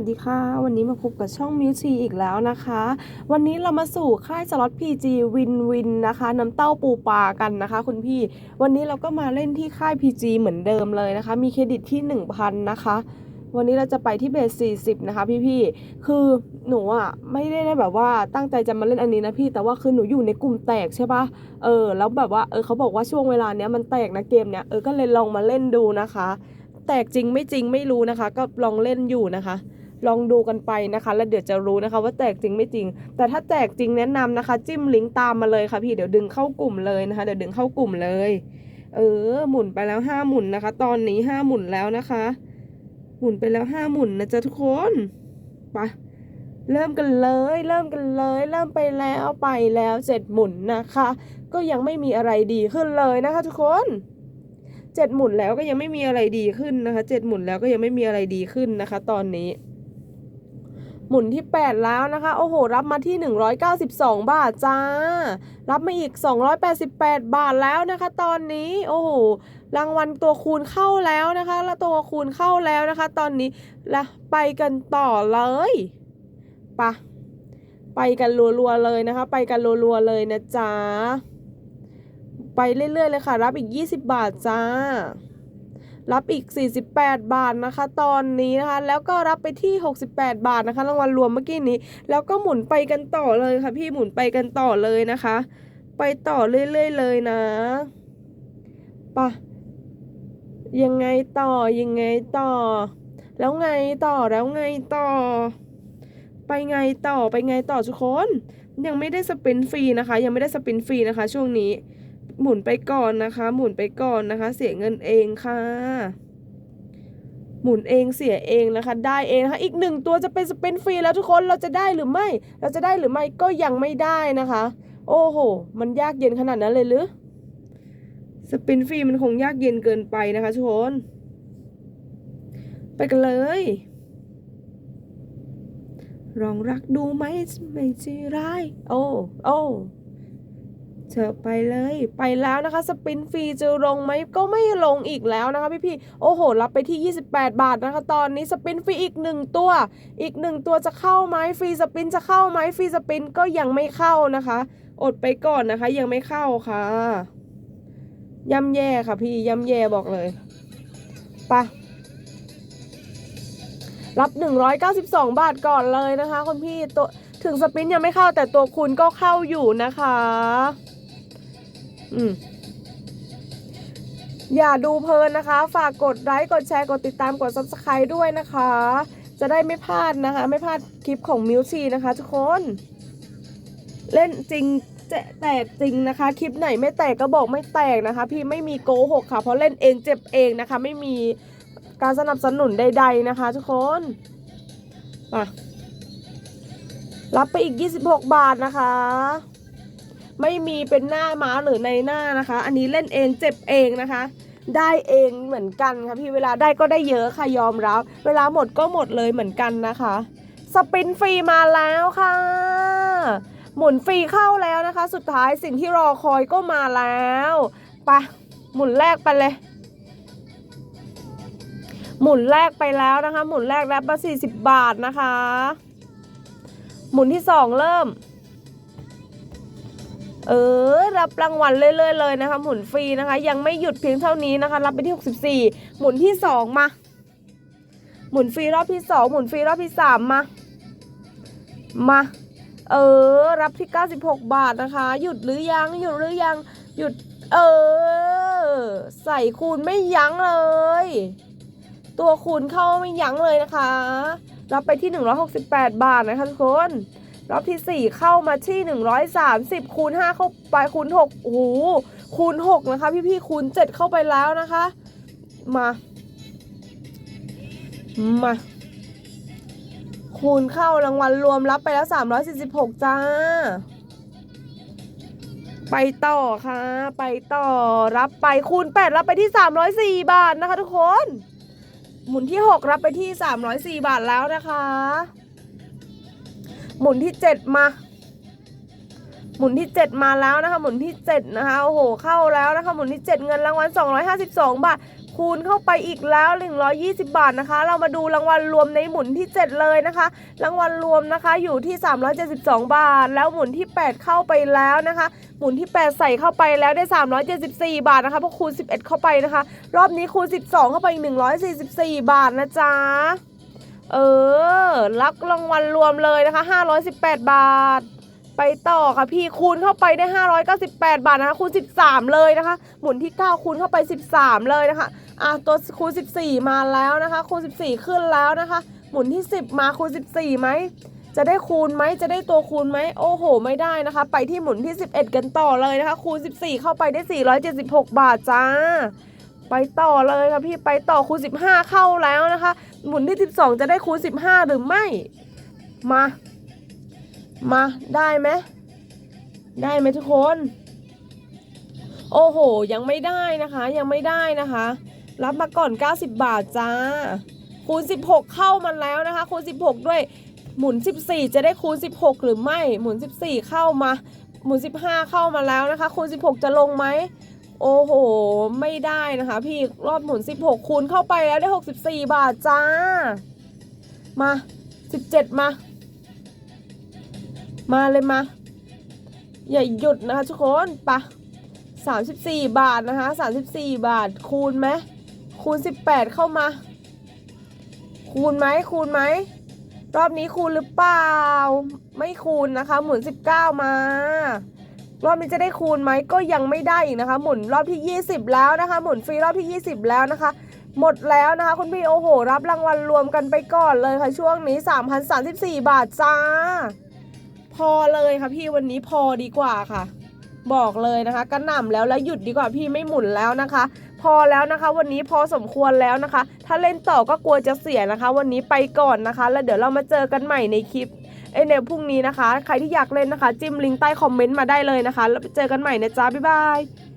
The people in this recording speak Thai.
วัสดีค่ะ วันนี้มาพบกับช่องมิวชีอีกแล้วนะคะ วันนี้เรามาสู่ค่ายสล็อต PG วินวินนะคะน้ำเต้าปูปลากันนะคะคุณพี่ วันนี้เราก็มาเล่นที่ค่าย PG เหมือนเดิมเลยนะคะ มีเครดิตที่ 1,000 นะคะ วันนี้เราจะไปที่เบส 40 นะคะพี่ๆคือหนูอะไม่ได้ได้แบบว่าตั้งใจจะมาเล่นอันนี้นะพี่แต่ว่าคือหนูอยู่ในกลุ่มแตกใช่ปะเออแล้วแบบว่าเออเขาบอกว่าช่วงเวลาเนี้ยมันแตกนะเกมเนี้ยเออก็เลยลองมาเล่นดูนะคะแตกจริงไม่จริงไม่รู้นะคะ ก็ลองเล่นอยู่นะคะ ลองดูกันไปนะคะ แล้วเดี๋ยวจะรู้นะคะ ว่าแตกจริงไม่จริง แต่ถ้าแตกจริงแนะนำนะคะ จิ้มลิงก์ตามมาเลยค่ะพี่เดี๋ยวดึงเข้ากลุ่มเลยนะคะ เดี๋ยวดึงเข้ากลุ่มเลย เออ หมุนไปแล้วห้าหมุนนะคะ ตอนนี้ห้าหมุนแล้วนะคะ หมุนไปแล้วห้าหมุนนะจ๊ะทุกคนไปเริ่มกันเลย เริ่มกันเลย เริ่มไปแล้วไปแล้วเจ็ดหมุนนะคะ ก็ยังไม่มีอะไรดีขึ้นเลยนะคะ ทุกคนเจ็ดหมุนแล้วก็ยังไม่มีอะไรดีขึ้นนะคะเจ็ดหมุนแล้วก็ยังไม่มีอะไรดีขึ้นนะคะ ตอนนี้ หมุนที่ 8 แล้วนะคะ โอ้โห รับมาที่ 192 บาทจ้า รับมาอีก 288 บาทแล้วนะคะ ตอนนี้โอ้โหรางวัลตัวคูณเข้าแล้วนะคะ แล้วตัวคูณเข้าแล้วนะคะ ตอนนี้ละไปกันต่อเลยไปะไปกันรัวๆเลยนะคะ ไปกันรัวๆเลยนะจ๊ะไปเรื่อยๆเลยค่ะ รับอีก 20 บาทจ้า รับอีก 48 บาทนะคะ ตอนนี้นะคะ แล้วก็รับไปที่ 68 บาทนะคะ รางวัลรวมเมื่อกี้นี้ แล้วก็หมุนไปกันต่อเลยค่ะ พี่หมุนไปกันต่อเลยนะคะ ไปต่อเรื่อยๆเลยนะปะยังไงต่อยังไงต่อ แล้วไงต่อแล้วไงต่อ ไปไงต่อไปไงต่อทุกคน ยังไม่ได้สปินฟรีนะคะ ยังไม่ได้สปินฟรีนะคะ ช่วงนี้ หมุนไปก่อนนะคะ หมุนไปก่อนนะคะ เสียเงินเองค่ะ หมุนเองเสียเองนะคะ ได้เองนะคะ อีกหนึ่งตัวจะเป็นสปินฟรีแล้วทุกคนเราจะได้หรือไม่ เราจะได้หรือไม่ก็ยังไม่ได้นะคะ โอ้โห มันยากเย็นขนาดนั้นเลยหรือสปินฟรีมันคงยากเย็นเกินไปนะคะทุกคนไปกันเลยลองรักดูไหมไม่ใช่ร้าย โอ้ โอ้ เธอไปเลยไปแล้วนะคะ สปินฟรีจะลงไหมก็ไม่ลงอีกแล้วนะคะพี่พี่โอ้โห รับไปที่ 28 บาทนะคะ ตอนนี้สปินฟรีอีกหนึ่งตัว อีกหนึ่งตัวจะเข้าไหมฟรีสปินจะเข้าไหมฟรีสปินก็ยังไม่เข้านะคะ อดไปก่อนนะคะ ยังไม่เข้าค่ะย่ำแย่ค่ะพี่ย่ำแย่บอกเลยไปะรับ 192 บาทก่อนเลยนะคะคุณพี่ตัวถึงสปินยังไม่เข้าแต่ตัวคุณก็เข้าอยู่นะคะ อืมอย่าดูเพลินนะคะ ฝากกดไลค์ กดแชร์ กดติดตาม กด subscribe ด้วยนะคะ จะได้ไม่พลาดนะคะ ไม่พลาดคลิปของมิวชีนะคะ ทุกคน เล่นจริงแจะแตกจริงนะคะ คลิปไหนไม่แตกก็บอกไม่แตกนะคะ พี่ไม่มีโกหกค่ะ เพราะเล่นเองเจ็บเองนะคะ ไม่มีการสนับสนุนใด ๆนะคะ ทุกคนมารับไปอีก 26 บาทนะคะ ไม่มีเป็นหน้าม้าหรือในหน้านะคะ อันนี้เล่นเองเจ็บเองนะคะ ได้เองเหมือนกันค่ะพี่เวลาได้ก็ได้เยอะค่ะยอมรับเวลาหมดก็หมดเลยเหมือนกันนะคะ สปินฟรีมาแล้วค่ะ หมุนฟรีเข้าแล้วนะคะ สุดท้ายสิ่งที่รอคอยก็มาแล้วไปะหมุนแรกไปเลยหมุนแรกไปแล้วนะคะ หมุนแรกรับมา40 บาทนะคะ หมุนที่ 2 เริ่ม เออ รับรางวัลเรื่อยๆเลยนะคะ หมุนฟรีนะคะ ยังไม่หยุดเพียงเท่านี้นะคะ รับไปที่ 64 หมุนที่ 2 มา หมุนฟรีรอบที่ 2 หมุนฟรีรอบที่ 3 มา มา เออ รับที่ 96 บาทนะคะ หยุดหรือยัง หยุดหรือยัง หยุด เออ ใส่คูณไม่ยั้งเลย ตัวคูณเข้าไม่ยั้งเลยนะคะ รับไปที่ 168 บาทนะคะทุกคน รอบที่ 4 เข้ามาที่ 130 คูณ 5 เข้าไปคูณ6โอ้โหคูณ 6 นะคะ พี่ๆคูณ 7 เข้าไปแล้วนะคะ มา มา คูณเข้ารางวัลรวมรับไปแล้ว 346 จ้า ไปต่อค่ะ ไปต่อรับไปคูณ 8 รับไปที่ 304 บาทนะคะทุกคน หมุนที่ 6 รับไปที่ 304 บาทแล้วนะคะ หมุนที่7มา หมุนที่7มาแล้วนะคะ หมุนที่7นะคะโอ้โหเข้าแล้วนะคะ หมุนที่7เงินรางวัล252บาทคูณเข้าไปอีกแล้ว 120 บาทนะคะ เรามาดูรางวัลรวมในหมุนที่ 7 เลยนะคะ รางวัลรวมนะคะอยู่ที่ 372 บาท แล้วหมุนที่ 8 เข้าไปแล้วนะคะ หมุนที่ 8 ใส่เข้าไปแล้วได้ 374 บาทนะคะเพราะคูณ 11 เข้าไปนะคะ รอบนี้คูณ 12 เข้าไปอีก144 บาทนะจ๊ะ เออรับรางวัลรวมเลยนะคะ 518 บาท ไปต่อค่ะพี่คูณเข้าไปได้ 598 บาทนะคะคูณ 13 เลยนะคะ หมุนที่ 9 คูณเข้าไป 13 เลยนะคะอะตัวคูณ 14 มาแล้วนะคะคูณ 14 ขึ้นแล้วนะคะ หมุนที่ 10 มาคูณ 14ไหมจะได้คูณไหมจะได้ตัวคูณไหมโอ้โห ไม่ได้นะคะ ไปที่หมุนที่ 11 กันต่อเลยนะคะ คูณ 14 เข้าไปได้ 476 บาทจ้า ไปต่อเลยค่ะพี่ไปต่อคูณ15 เข้าแล้วนะคะ หมุนที่ 12 จะได้คูณ15 หรือไม่ มา มาได้ไหมได้ไหมทุกคน โอ้โห ยังไม่ได้นะคะ ยังไม่ได้นะคะ รับมาก่อน 90 บาทจ้า คูณ 16 เข้ามาแล้วนะคะ คูณ 16 ด้วยหมุน 14 จะได้คูณ 16 หรือไม่ หมุน 14 เข้ามา หมุน 15 เข้ามาแล้วนะคะ คูณ 16 จะลงไหม โอ้โห ไม่ได้นะคะ พี่รอบหมุน 16 คูณเข้าไปแล้วได้ 64 บาทจ้า มา 17 มา มาเลยมา อย่าหยุดนะคะทุกคนปะ34 บาทนะคะ 34 บาทคูณไหมคูณ 18 เข้ามา คูณไหมคูณไหม รอบนี้คูณหรือเปล่า ไม่คูณนะคะ หมุน 19 มา รอบนี้จะได้คูณไหมก็ยังไม่ได้อีกนะคะ หมุนรอบที่ 20 แล้วนะคะ หมุนฟรีรอบที่ 20 แล้วนะคะ หมดแล้วนะคะ คุณพี่โอ้โห รับรางวัลรวมกันไปก่อนเลยค่ะช่วงนี้ 3,034 บาทจ้า พอเลยค่ะพี่วันนี้พอดีกว่าค่ะ บอกเลยนะคะกระหน่ำแล้วแล้วหยุดดีกว่าพี่ไม่หมุนแล้วนะคะ พอแล้วนะคะวันนี้พอสมควรแล้วนะคะ ถ้าเล่นต่อก็กลัวจะเสียนะคะ วันนี้ไปก่อนนะคะ แล้วเดี๋ยวเรามาเจอกันใหม่ในคลิป ในพรุ่งนี้นะคะ ใครที่อยากเล่นนะคะ จิ้มลิงก์ใต้คอมเมนต์มาได้เลยนะคะแล้วเจอกันใหม่นะจ๊ะบ๊ายบาย